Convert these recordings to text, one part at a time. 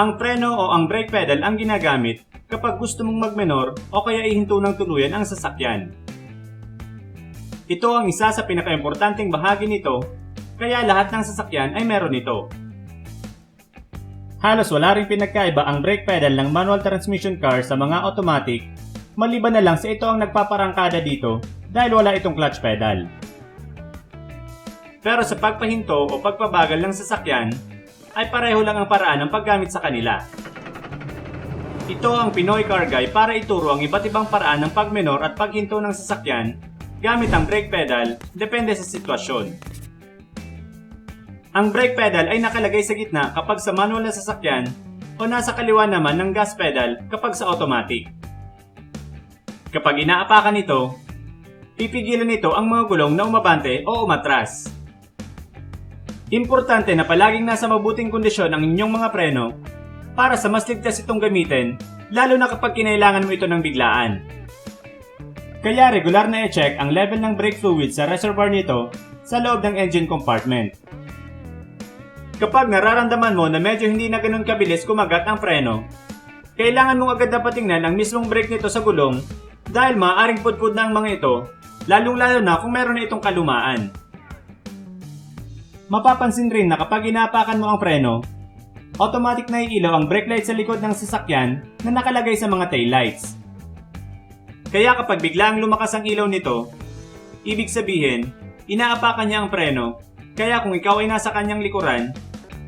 Ang preno o ang brake pedal ang ginagamit kapag gusto mong magmenor o kaya ihinto ng tuluyan ang sasakyan. Ito ang isa sa pinakaimportanteng bahagi nito, kaya lahat ng sasakyan ay meron ito. Halos wala ring pinagkaiba ang brake pedal ng manual transmission car sa mga automatic, maliban na lang sa ito ang nagpaparangkada dito dahil wala itong clutch pedal. Pero sa pagpahinto o pagpabagal ng sasakyan, ay pareho lang ang paraan ng paggamit sa kanila. Ito ang Pinoy Car Guy para ituro ang iba't ibang paraan ng pagmenor at paghinto ng sasakyan gamit ang brake pedal depende sa sitwasyon. Ang brake pedal ay nakalagay sa gitna kapag sa manual na sasakyan o nasa kaliwa naman ng gas pedal kapag sa automatic. Kapag inaapakan ito, pipigilan nito ang mga gulong na umabante o umatras. Importante na palaging nasa mabuting kondisyon ang inyong mga preno para sa mas ligtas itong gamitin lalo na kapag kinailangan mo ito ng biglaan. Kaya regular na i-check ang level ng brake fluid sa reservoir nito sa loob ng engine compartment. Kapag nararamdaman mo na medyo hindi na ganun kabilis kumagat ang preno, kailangan mong agad na patingnan ang mismong brake nito sa gulong dahil maaaring pudpud na ang mga ito, lalong-lalo na kung meron na itong kalumaan. Mapapansin rin na kapag inapakan mo ang preno, automatic na iilaw ang brake light sa likod ng sasakyan na nakalagay sa mga taillights. Kaya kapag biglang lumakas ang ilaw nito, ibig sabihin, inaapakan niya ang preno, kaya kung ikaw ay nasa kanyang likuran,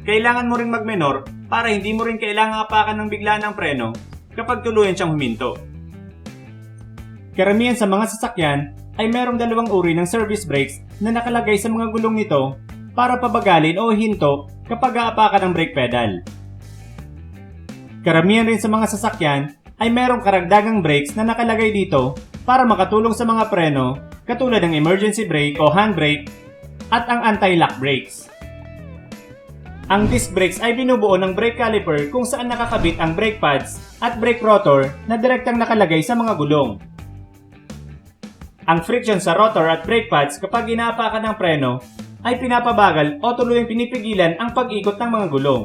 kailangan mo rin magmenor para hindi mo rin kailangang apakan ng biglaan ang preno kapag tuluyan siyang huminto. Karamihan sa mga sasakyan ay merong dalawang uri ng service brakes na nakalagay sa mga gulong nito para pabagalin o hinto kapag aapakan ng brake pedal. Karamihan rin sa mga sasakyan ay merong karagdagang brakes na nakalagay dito para makatulong sa mga preno katulad ng emergency brake o handbrake at ang anti-lock brakes. Ang disc brakes ay binubuo ng brake caliper kung saan nakakabit ang brake pads at brake rotor na direktang nakalagay sa mga gulong. Ang friction sa rotor at brake pads kapag inaapakan ng preno ay pinapabagal o tuluyang pinipigilan ang pag-ikot ng mga gulong.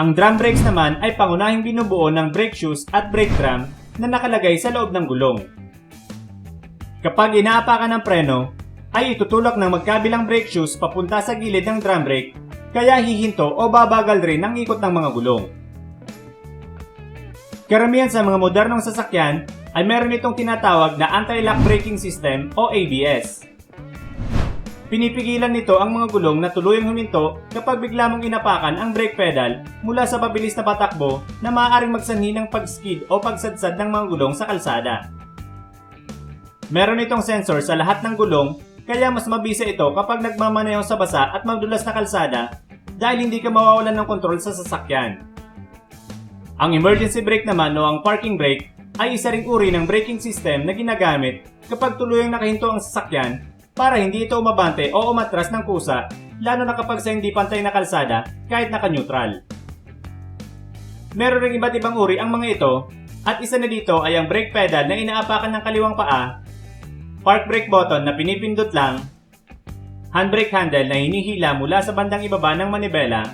Ang drum brakes naman ay pangunahing binubuo ng brake shoes at brake drum na nakalagay sa loob ng gulong. Kapag inaapakan ng preno, ay itutulak ng magkabilang brake shoes papunta sa gilid ng drum brake kaya hihinto o babagal rin ang ikot ng mga gulong. Karamihan sa mga modernong sasakyan ay meron itong tinatawag na anti-lock braking system o ABS. Pinipigilan nito ang mga gulong na tuluyang huminto kapag bigla mong inapakan ang brake pedal mula sa pabilis na patakbo na maaaring magsanhi ng pag-skid o pagsadsad ng mga gulong sa kalsada. Meron itong sensor sa lahat ng gulong kaya mas mabisa ito kapag nagmamaneho sa basa at magdulas na kalsada dahil hindi ka mawawalan ng kontrol sa sasakyan. Ang emergency brake naman o ang parking brake ay isa ring uri ng braking system na ginagamit kapag tuluyang nakahinto ang sasakyan para hindi ito umabante o umatras ng kusa lalo na kapag sa hindi pantay na kalsada kahit naka-neutral. Meron ring iba't ibang uri ang mga ito at isa na dito ay ang brake pedal na inaapakan ng kaliwang paa, park brake button na pinipindot lang, handbrake handle na hinihila mula sa bandang ibaba ng manibela,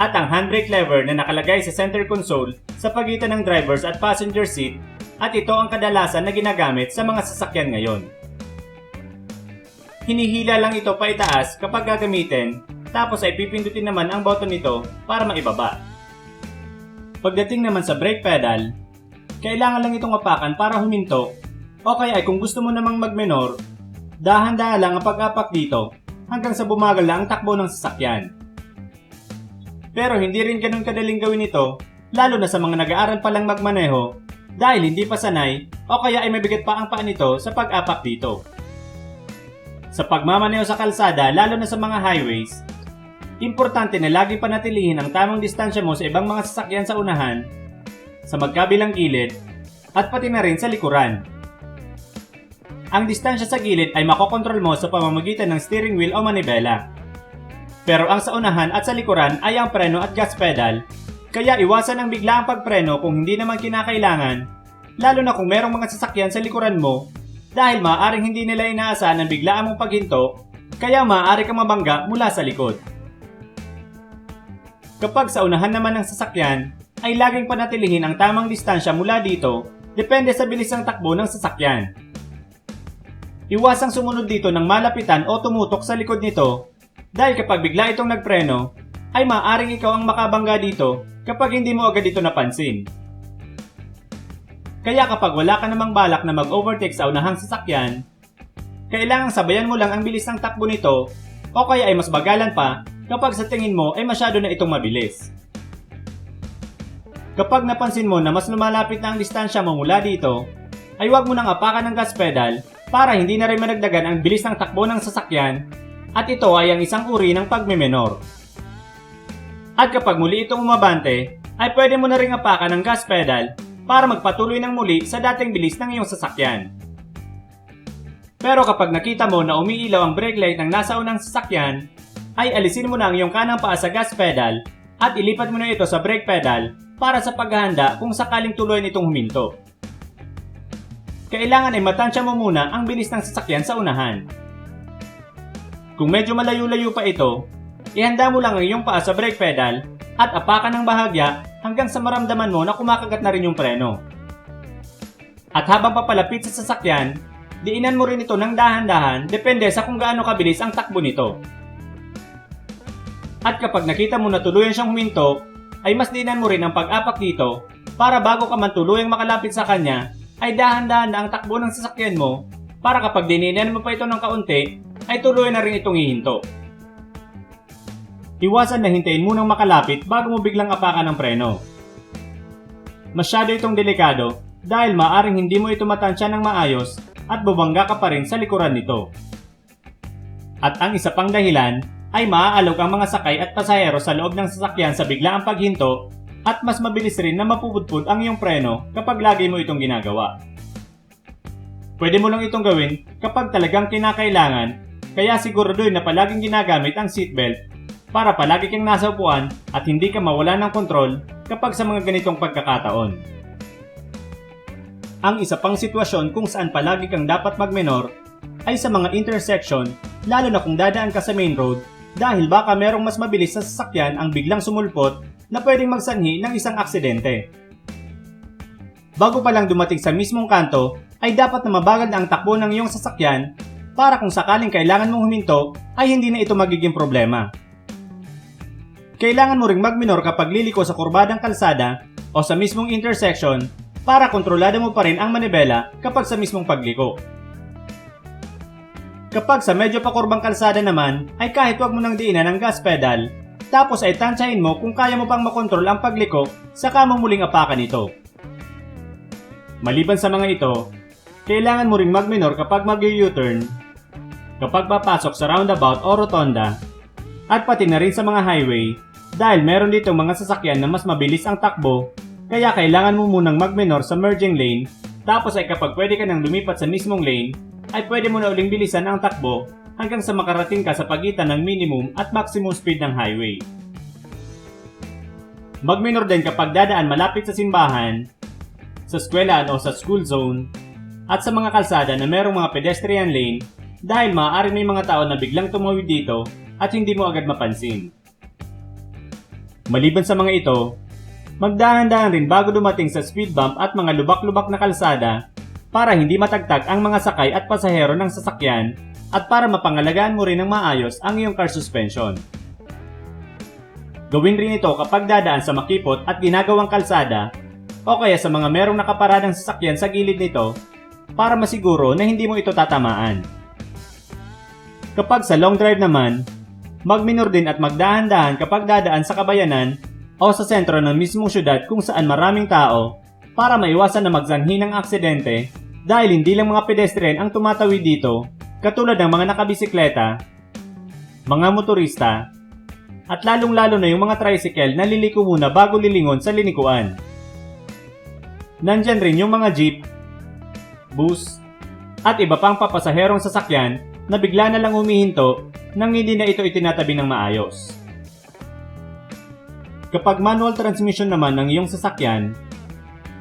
at ang handbrake lever na nakalagay sa center console sa pagitan ng drivers at passenger seat at ito ang kadalasan na ginagamit sa mga sasakyan ngayon. Hinihila lang ito pa itaas kapag gagamitin tapos ay pipindutin naman ang button nito para maibaba. Pagdating naman sa brake pedal, kailangan lang itong apakan para huminto o kaya ay kung gusto mo namang magmenor, dahan-dahan lang ang pag-apak dito hanggang sa bumagal na ang takbo ng sasakyan. Pero hindi rin ganun kadaling gawin ito, lalo na sa mga nag-aaral pa lang magmaneho dahil hindi pa sanay o kaya ay mabigat pa ang paa nito sa pag-apak dito. Sa pagmamaneho sa kalsada, lalo na sa mga highways, importante na lagi panatilihin ang tamang distansya mo sa ibang mga sasakyan sa unahan, sa magkabilang gilid, at pati na rin sa likuran. Ang distansya sa gilid ay makokontrol mo sa pamamagitan ng steering wheel o manibela. Pero ang sa unahan at sa likuran ay ang preno at gas pedal, kaya iwasan ang biglaang pagpreno kung hindi naman kinakailangan, lalo na kung merong mga sasakyan sa likuran mo dahil maaaring hindi nila inaasahan ang biglaan mong paghinto, kaya maaari kang mabangga mula sa likod. Kapag sa unahan naman ng sasakyan, ay laging panatilihin ang tamang distansya mula dito depende sa bilis ng takbo ng sasakyan. Iwasang sumunod dito ng malapitan o tumutok sa likod nito dahil kapag bigla itong nagpreno, ay maaaring ikaw ang makabangga dito kapag hindi mo agad ito napansin. Kaya kapag wala ka namang balak na mag-overtake sa unahang sasakyan, kailangang sabayan mo lang ang bilis ng takbo nito o kaya ay mas bagalan pa kapag sa tingin mo ay masyado na itong mabilis. Kapag napansin mo na mas lumalapit na ang distansya mo mula dito, ay huwag mo nang apakan ng gas pedal para hindi na rin managdagan ang bilis ng takbo ng sasakyan at ito ay ang isang uri ng pagmemenor. At kapag muli itong umabante, ay pwede mo na rin apakan ng gas pedal para magpatuloy ng muli sa dating bilis ng iyong sasakyan. Pero kapag nakita mo na umiilaw ang brake light ng nasa unang sasakyan, ay alisin mo na ang iyong kanang paa sa gas pedal at ilipat mo na ito sa brake pedal para sa paghahanda kung sakaling tuloy nitong huminto. Kailangan ay matansya mo muna ang bilis ng sasakyan sa unahan. Kung medyo malayo-layo pa ito, ihanda mo lang ang iyong paa sa brake pedal at apakan ng bahagya hanggang sa maramdaman mo na kumakagat na rin yung preno. At habang papalapit sa sasakyan, diinan mo rin ito ng dahan-dahan depende sa kung gaano kabilis ang takbo nito. At kapag nakita mo na tuluyan siyang huminto, ay mas diinan mo rin ang pag-apak dito para bago ka man tuluyang makalapit sa kanya, ay dahan-dahan na ang takbo ng sasakyan mo para kapag dininan mo pa ito ng kaunti, ay tuloy na rin itong hihinto. Iwasan na hintayin munang makalapit bago mo biglang apakan ng preno. Masyado itong delikado dahil maaring hindi mo ito matansya ng maayos at bubangga ka pa rin sa likuran nito. At ang isa pang dahilan ay maaalog ang mga sakay at pasahero sa loob ng sasakyan sa biglaang paghinto at mas mabilis rin na mapupudpud ang iyong preno kapag lagi mo itong ginagawa. Pwede mo lang itong gawin kapag talagang kinakailangan kaya siguraduhin na palaging ginagamit ang seatbelt para palagi kang nasa upuan at hindi ka mawala ng kontrol kapag sa mga ganitong pagkakataon. Ang isa pang sitwasyon kung saan palagi kang dapat magmenor ay sa mga intersection lalo na kung dadaan ka sa main road dahil baka merong mas mabilis sa sasakyan ang biglang sumulpot na pwedeng magsanhi ng isang aksidente. Bago pa lang dumating sa mismong kanto, ay dapat na mabagal na ang takbo ng iyong sasakyan para kung sakaling kailangan mong huminto ay hindi na ito magiging problema. Kailangan mo ring magminor kapag liliko sa kurbadang kalsada o sa mismong intersection para kontrolado mo pa rin ang manibela kapag sa mismong pagliko. Kapag sa medyo pakurbang kalsada naman, ay kahit wag mo nang diinan ang gas pedal, tapos ay tansyahin mo kung kaya mo pang makontrol ang pagliko saka mo muling apakan ito. Maliban sa mga ito, kailangan mo ring magminor kapag mag-U-turn, kapag papasok sa roundabout o rotonda, at pati na rin sa mga highway dahil meron dito mga sasakyan na mas mabilis ang takbo kaya kailangan mo munang magminor sa merging lane tapos ay kapag pwede ka nang lumipat sa mismong lane ay pwede mo na uling bilisan ang takbo hanggang sa makarating ka sa pagitan ng minimum at maximum speed ng highway. Magminor din kapag dadaan malapit sa simbahan, sa eskwelahan o sa school zone, at sa mga kalsada na merong mga pedestrian lane dahil maaari may mga tao na biglang tumawid dito at hindi mo agad mapansin. Maliban sa mga ito, magdahan-dahan rin bago dumating sa speed bump at mga lubak-lubak na kalsada para hindi matagtag ang mga sakay at pasahero ng sasakyan at para mapangalagaan mo rin ng maayos ang iyong car suspension. Gawin rin ito kapag dadaan sa makipot at ginagawang kalsada o kaya sa mga merong nakaparadang sasakyan sa gilid nito para masiguro na hindi mo ito tatamaan. Kapag sa long drive naman, magminor din at magdahan-dahan kapag dadaan sa kabayanan o sa sentro ng mismong syudad kung saan maraming tao para maiwasan na magsanhi ng aksidente dahil hindi lang mga pedestrian ang tumatawid dito katulad ng mga nakabisikleta, mga motorista, at lalong-lalo na yung mga tricycle na liliko muna bago lilingon sa linikuan. Nandyan rin yung mga jeep, bus, at iba pang papasaherong sasakyan na bigla na lang humihinto nang hindi na ito itinatabi ng maayos. Kapag manual transmission naman ng iyong sasakyan,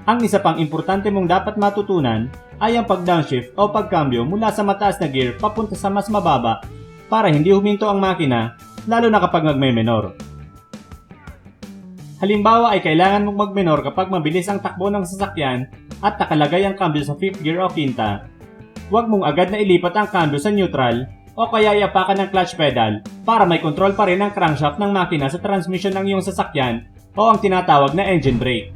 ang isa pang importante mong dapat matutunan ay ang pag-downshift o pagkambyo mula sa mataas na gear papunta sa mas mababa para hindi huminto ang makina lalo na kapag magme-menor. Halimbawa ay kailangan mong magminor kapag mabilis ang takbo ng sasakyan at nakalagay ang cambio sa 5th gear o quinta. Huwag mong agad na ilipat ang cambio sa neutral o kaya iapakan ng clutch pedal para may control pa rin ang crankshaft ng makina sa transmission ng iyong sasakyan o ang tinatawag na engine brake.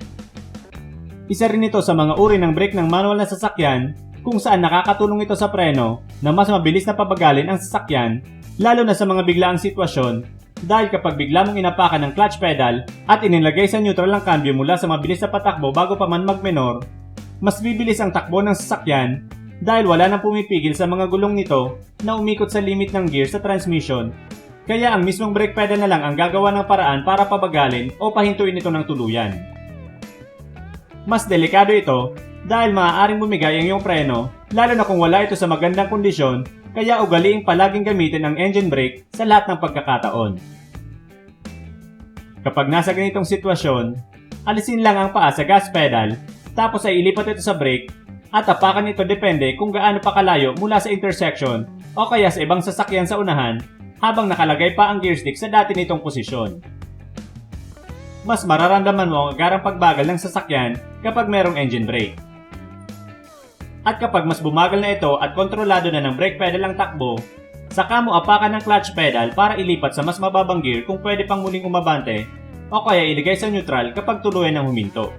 Isa rin ito sa mga uri ng brake ng manual na sasakyan kung saan nakakatulong ito sa preno na mas mabilis na pabagalin ang sasakyan lalo na sa mga biglaang sitwasyon dahil kapag bigla mong inapakan ng clutch pedal at inilagay sa neutral ang cambio mula sa mabilis na patakbo bago pa man magmenor, mas bibilis ang takbo ng sasakyan dahil wala nang pumipigil sa mga gulong nito na umikot sa limit ng gear sa transmission. Kaya ang mismong brake pedal na lang ang gagawa ng paraan para pabagalin o pahintuin ito ng tuluyan. Mas delikado ito dahil maaaring bumigay ang iyong preno lalo na kung wala ito sa magandang kondisyon kaya ugaliing palaging gamitin ang engine brake sa lahat ng pagkakataon. Kapag nasa ganitong sitwasyon, alisin lang ang paa sa gas pedal tapos ay ilipat ito sa brake at apakan ito depende kung gaano pa kalayo mula sa intersection o kaya sa ibang sasakyan sa unahan habang nakalagay pa ang gear stick sa dati nitong posisyon. Mas mararamdaman mo ang agarang pagbagal ng sasakyan kapag merong engine brake. At kapag mas bumagal na ito at kontrolado na ng brake pedal ang takbo, saka mo apakan ng clutch pedal para ilipat sa mas mababang gear kung pwede pang muling umabante o kaya iligay sa neutral kapag tuluyan ng huminto.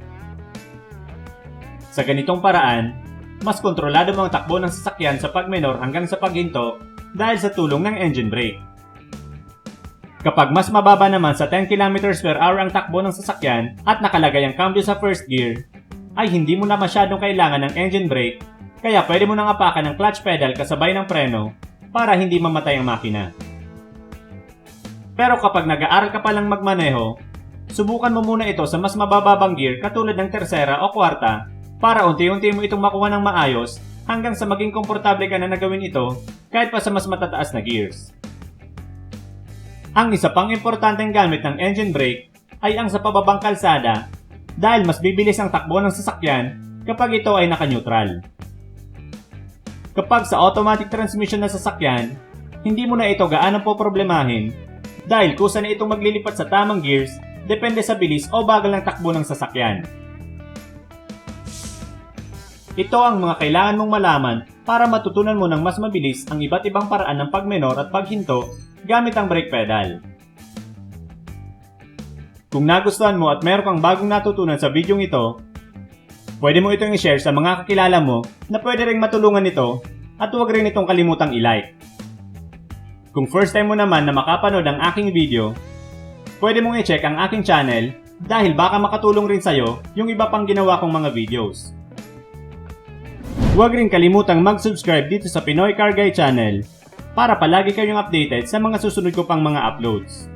Sa ganitong paraan, mas kontrolado mo ang takbo ng sasakyan sa pagmenor hanggang sa paghinto dahil sa tulong ng engine brake. Kapag mas mababa naman sa 10 km per hour ang takbo ng sasakyan at nakalagay ang cambio sa first gear, ay hindi mo na masyadong kailangan ng engine brake kaya pwede mo nang apakan ng clutch pedal kasabay ng preno para hindi mamatay ang makina. Pero kapag nag-aaral ka pa lang magmaneho, subukan mo muna ito sa mas mabababang gear katulad ng tersera o kwarta para unti-unti mo itong makuha ng maayos hanggang sa maging komportable ka na nagawin ito kahit pa sa mas matataas na gears. Ang isa pang importanteng gamit ng engine brake ay ang sa pababang kalsada dahil mas bibilis ang takbo ng sasakyan kapag ito ay naka-neutral. Kapag sa automatic transmission na sasakyan, hindi mo na ito gaano po problemahin dahil kusa na itong maglilipat sa tamang gears depende sa bilis o bagal ng takbo ng sasakyan. Ito ang mga kailangan mong malaman para matutunan mo ng mas mabilis ang iba't ibang paraan ng pagmenor at paghinto gamit ang brake pedal. Kung nagustuhan mo at meron kang bagong natutunan sa videong ito, pwede mo itong i-share sa mga kakilala mo na pwede ring matulungan nito at huwag rin itong kalimutang i-like. Kung first time mo naman na makapanood ang aking video, pwede mong i-check ang aking channel dahil baka makatulong rin sa'yo yung iba pang ginawa kong mga videos. Huwag rin kalimutang mag-subscribe dito sa Pinoy Car Guy channel para palagi kayong updated sa mga susunod ko pang mga uploads.